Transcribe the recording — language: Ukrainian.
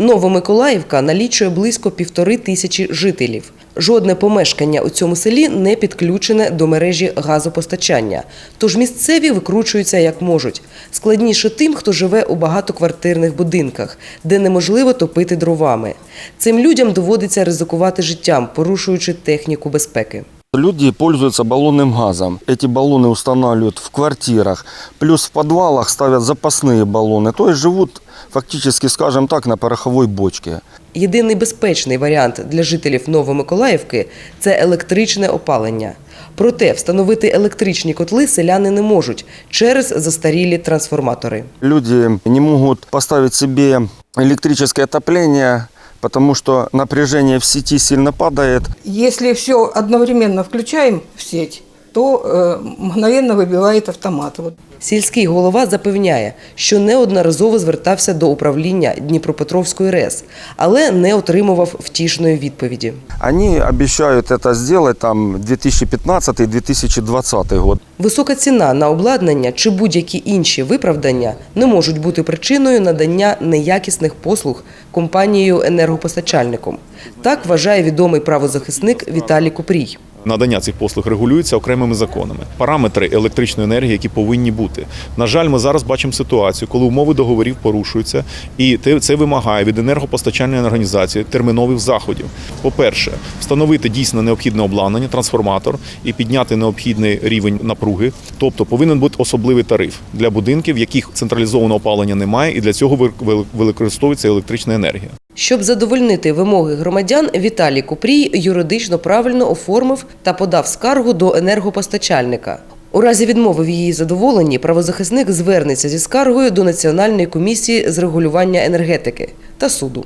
Новомиколаївка налічує близько півтори тисячі жителів. Жодне помешкання у цьому селі не підключене до мережі газопостачання. Тож місцеві викручуються як можуть. Складніше тим, хто живе у багатоквартирних будинках, де неможливо топити дровами. Цим людям доводиться ризикувати життям, порушуючи техніку безпеки. Люди пользуются баллонным газом. Эти баллоны устанавливают в квартирах. Плюс в подвалах ставят запасные баллоны. То есть живут фактически, скажем так, на пороховой бочке. Єдиний безпечний варіант для жителів Новомиколаївки – це електричне опалення. Проте встановити електричні котли селяни не можуть через застарілі трансформатори. Люди не могут поставить себе электрическое отопление, потому что напряжение в сети сильно падает. Если все одновременно включаем в сеть, то э, мгновенно выбивает автомат. Вот. Сільський голова запевняє, що неодноразово звертався до управління Дніпропетровської РЕС, але не отримував втішної відповіді. Они обещают это сделать там 2015-2020 год. Висока ціна на обладнання чи будь-які інші виправдання не можуть бути причиною надання неякісних послуг компанією енергопостачальником. Так вважає відомий правозахисник Віталій Купрій. Надання цих послуг регулюється окремими законами. Параметри електричної енергії, які повинні бути. На жаль, ми зараз бачимо ситуацію, коли умови договорів порушуються, і це вимагає від енергопостачальної організації термінових заходів. По-перше, встановити дійсно необхідне обладнання, трансформатор і підняти необхідний рівень напруги. Тобто повинен бути особливий тариф для будинків, в яких централізованого опалення немає, і для цього ви- ви- використовується електрична енергія. Щоб задовольнити вимоги громадян, Віталій Купрій юридично правильно оформив та подав скаргу до енергопостачальника. У разі відмови в її задоволенні правозахисник звернеться зі скаргою до Національної комісії з регулювання енергетики та суду.